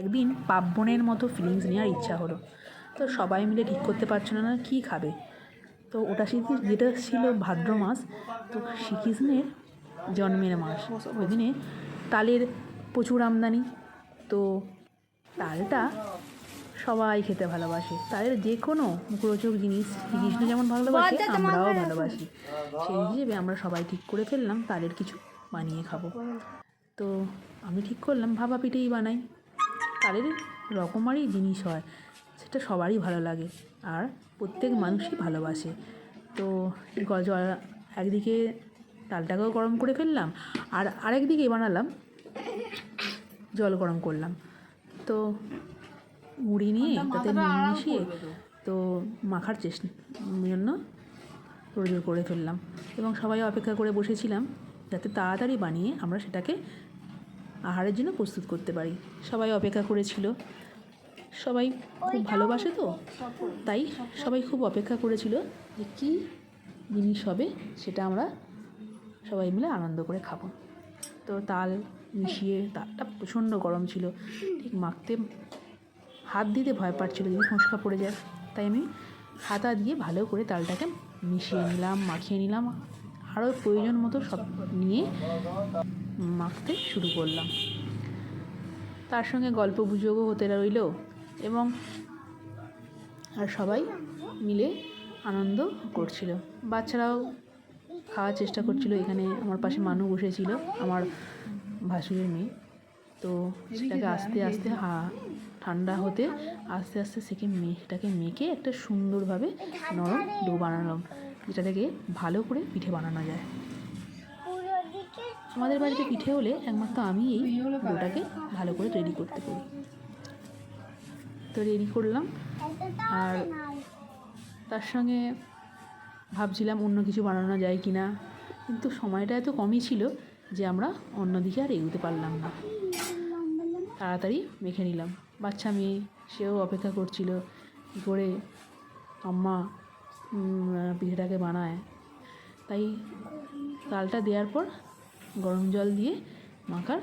একদিন পার্বণের মতো ফিলিংস নেওয়ার ইচ্ছা হলো। তো সবাই মিলে ঠিক করতে পারছিল না কী খাবে। তো ওটা যেটা ছিল ভাদ্র মাস তো শ্রীকৃষ্ণের জন্মের মাস। ওই দিনে তালের প্রচুর আমদানি তো তালটা সবাই খেতে ভালোবাসে। তালের যে কোনো মুখরোচক জিনিস শ্রীকৃষ্ণ যেমন ভালোবাসে আমরাও ভালোবাসি। সেই হিসেবে আমরা সবাই ঠিক করে ফেললাম তালের কিছু বানিয়ে খাব। তো আমি ঠিক করলাম ভাপা পিঠেই বানাই। তাদের রকমারই জিনিস হয় সেটা সবারই ভালো লাগে আর প্রত্যেক মানুষই ভালোবাসে। তো গ- জ- একদিকে তালটাকেও গরম করে ফেললাম আর আরেকদিকে বানালাম জল গরম করলাম। তো মুড়ি নিয়ে তাতে নুন মিশিয়ে তো? মাখার চেষ্টা জন্য তোড়জোড় করে ফেললাম। এবং সবাই অপেক্ষা করে বসেছিলাম যাতে তাড়াতাড়ি বানিয়ে আমরা সেটাকে আহারের জন্য প্রস্তুত করতে পারি। সবাই অপেক্ষা করেছিল। সবাই খুব ভালোবাসে তো? তাই সবাই খুব অপেক্ষা করেছিল যে কী জিনিস হবে সেটা আমরা সবাই মিলে আনন্দ করে খাব। তো তাল মিশিয়ে তালটা প্রচণ্ড গরম ছিল। ঠিক মাখতে হাত দিতে ভয় পাচ্ছিল যদি ফোঁসকা পড়ে যায়। তাই আমি হাতা দিয়ে ভালো করে তালটাকে মিশিয়ে নিলাম, মাখিয়ে নিলাম। আরও প্রয়োজন মতো সব নিয়ে মাখতে শুরু করলাম। তার সঙ্গে গল্প গুজবও হতে রইল এবং আর সবাই মিলে আনন্দ করছিল। বাচ্চারাও খাওয়ার চেষ্টা করছিল। এখানে আমার পাশে মানু বসেছিল, আমার ভাসুরের মেয়ে। তো সেটাকে আস্তে আস্তে, হা, ঠান্ডা হতে আস্তে আস্তে সেকে মেঘটাকে মেখে একটা সুন্দরভাবে নরম ডো বানালাম। যেটা থেকে ভালো করে পিঠে বানানো যায়। আমাদের বাড়িতে পিঠে হলে একমাত্র আমি এই ডোটাকে ভালো করে রেডি করতে পারি। তো রেডি করলাম। আর তার সঙ্গে ভাবছিলাম অন্য কিছু বানানো যায় কি না কিন্তু সময়টা এত কমই ছিল যে আমরা অন্যদিকে আর এগোতে পারলাম না। তাড়াতাড়ি মেখে নিলাম। বাচ্চা মেয়ে, সেও অপেক্ষা করছিল কী করে আম্মা পিঠেটাকে বানায়। তাই তালটা দেওয়ার পর গরম জল দিয়ে মাখার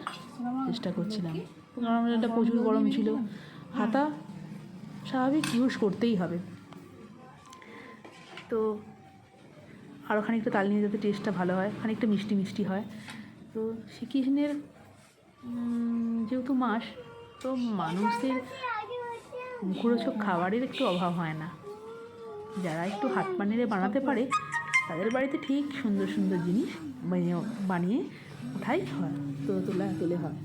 চেষ্টা করছিলাম। গরম জলটা প্রচুর গরম ছিল। হাতা স্বাভাবিক ইউজ করতেই হবে। তো আরও খানিকটা তাল নিয়ে যাতে টেস্টটা ভালো হয়, খানিকটা মিষ্টি মিষ্টি হয়। তো শ্রীকৃষ্ণের যেহেতু মাস, তো মানুষদের মুখরোচক খাবারের একটু অভাব হয় না। যারা একটু হাত পানিরে বানাতে পারে তাদের বাড়িতে ঠিক সুন্দর সুন্দর জিনিস বানিয়ে ওঠাই হয় তো তোলা, তোলে হয়।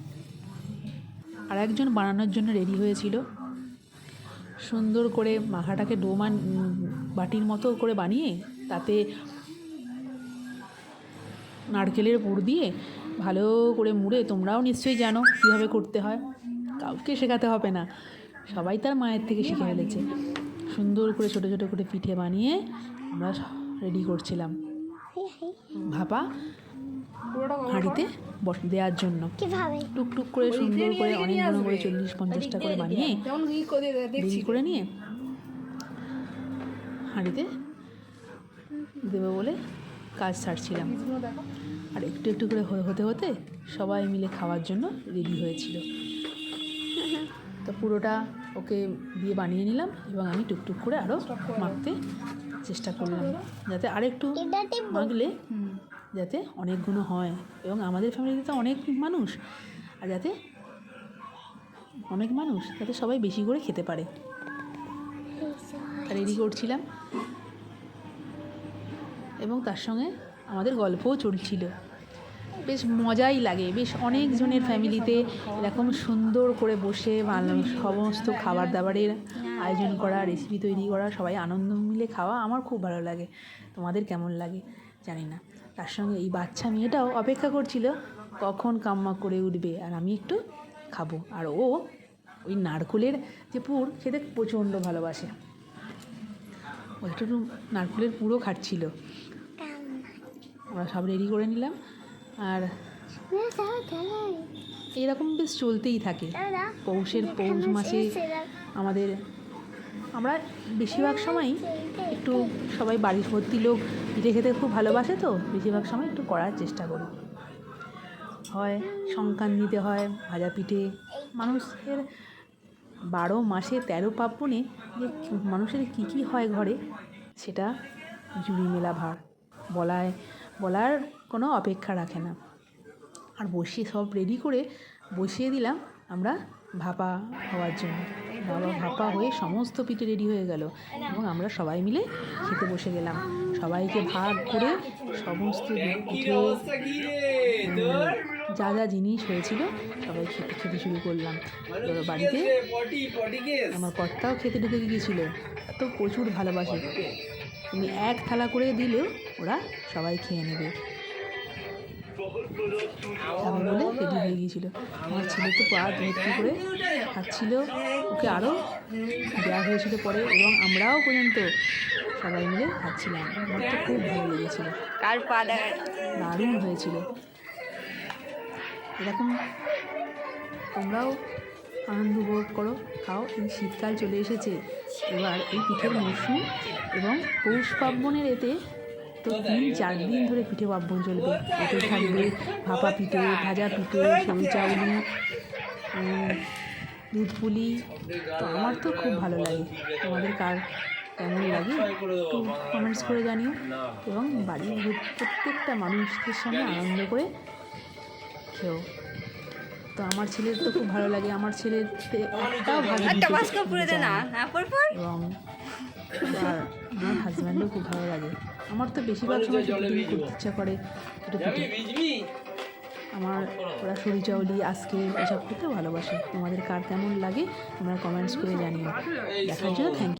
আর একজন বানানোর জন্য রেডি হয়েছিল। সুন্দর করে মাখাটাকে ডোমান, বাটির মতো করে বানিয়ে তাতে নারকেলের পুর দিয়ে ভালো করে মুড়ে, তোমরাও নিশ্চয়ই জানো কীভাবে করতে হয়। কাউকে শেখাতে হবে না। সবাই তার মায়ের থেকে শিখে ফেলেছে। সুন্দর করে ছোটো ছোটো করে পিঠে বানিয়ে আমরা রেডি করছিলাম। ভাপা হাঁড়িতে বস দেওয়ার জন্য। টুকটুক করে সুন্দর করে অনেক ঘন করে চল্লিশ পঞ্চাশটা করে বানিয়ে রেডি করে নিয়ে হাঁড়িতে দেবো বলে কাজ ছাড়ছিলাম আর একটু একটু করে হতে হতে সবাই মিলে খাওয়ার জন্য রেডি হয়েছিল। তো পুরোটা ওকে দিয়ে বানিয়ে নিলাম এবং আমি টুকটুক করে আরও মাখতে চেষ্টা করলাম। যাতে আরেকটু মাখলে যাতে অনেকগুলো হয় এবং আমাদের ফ্যামিলিতে তো অনেক মানুষ। আর যাতে অনেক মানুষ যাতে সবাই বেশি করে খেতে পারে। রেডি করছিলাম। এবং তার সঙ্গে আমাদের গল্পও চলছিল। বেশ মজাই লাগে। বেশ অনেকজনের ফ্যামিলিতে এরকম সুন্দর করে বসে সমস্ত খাবার দাবারের আয়োজন করা রেসিপি তৈরি করা, সবাই আনন্দ মিলে খাওয়া আমার খুব ভালো লাগে। তোমাদের কেমন লাগে জানি না। তার সঙ্গে এই বাচ্চা মেয়েটাও অপেক্ষা করছিল, কখন কাম্মা করে উঠবে আর আমি একটু খাব। আর ও ওই নারকোলের যে পুর, খেতে প্রচণ্ড ভালোবাসে। ও একটু নারকেলের পুরো খাচ্ছিল। আমরা সব রেডি করে নিলাম। আর এরকম বেশ চলতেই থাকে। পৌষের পৌষ মাসে আমাদের, আমরা বেশিরভাগ সময়ই একটু সবাই বাড়ির ভর্তি লোক পিঠে খেতে খুব ভালোবাসে তো, বেশিরভাগ সময় একটু করার চেষ্টা করি। হয় সংক্রান্তিতে হয় ভাজা পিঠে মানুষের বারো মাসে তেরো পার্বণে যে মানুষের কী কী হয় ঘরে, সেটা জুড়ি মেলা ভার বলায় বলার কোনো অপেক্ষা রাখে না। আর বসিয়ে সব রেডি করে বসিয়ে দিলাম আমরা ভাপা হওয়ার জন্য। বাবা ভাপা হয়ে সমস্ত পিঠে রেডি হয়ে গেল এবং আমরা সবাই মিলে খেতে বসে গেলাম। সবাইকে ভাগ করে সমস্ত পিঠে যা যা জিনিস হয়েছিল সবাই খেতে খেতে শুরু করলাম। বাড়িতে আমার কর্তাও খেতে ঢুকে গিয়েছিল। এত প্রচুর ভালোবাসে। তুমি এক থালা করে দিলেও ওরা সবাই খেয়ে নেবে। খাবে বলে রেডি হয়ে গিয়েছিল। আমার ছেলে তো পা ভর্তি করে খাচ্ছিল। ওকে আরও দেওয়া হয়েছিল পরে এবং আমরাও পর্যন্ত সবাই মিলে খাচ্ছিলাম। আমার তো খুব ভালো লেগেছিল। কার পা দারুণ হয়েছিল। এরকম তোমরাও আনন্দ উপভোগ করো, খাও। এই শীতকাল চলে এসেছে। এবার এই পিঠের মরশুম এবং পৌষ পার্বণের এতে তো তিন চার দিন ধরে পিঠে পার্বণ চলবে। এতে থাকবে ভাপা পিঠে, ভাজা পিঠে সরু চাউলি দুধ পুলি। তো আমার তো খুব ভালো লাগে। তোমাদের কার কেমন লাগে একটু কমেন্টস করে জানিও। এবং বাড়ির প্রত্যেকটা মানুষদের সঙ্গে আনন্দ করে খেও। তো আমার ছেলের তো খুব ভালো লাগে। আমার ছেলের একটাও হ্যাঁ এবং আর আমার হাজব্যান্ডও খুব ভালো লাগে। আমার তো বেশিরভাগ সময় পিঠে করতে ইচ্ছা করে আমার ওরা সরি চাউলি আজকে এসব খেতে ভালোবাসে। তোমাদের কার কেমন লাগে তোমরা কমেন্টস করে জানিও। দেখার জন্য থ্যাংক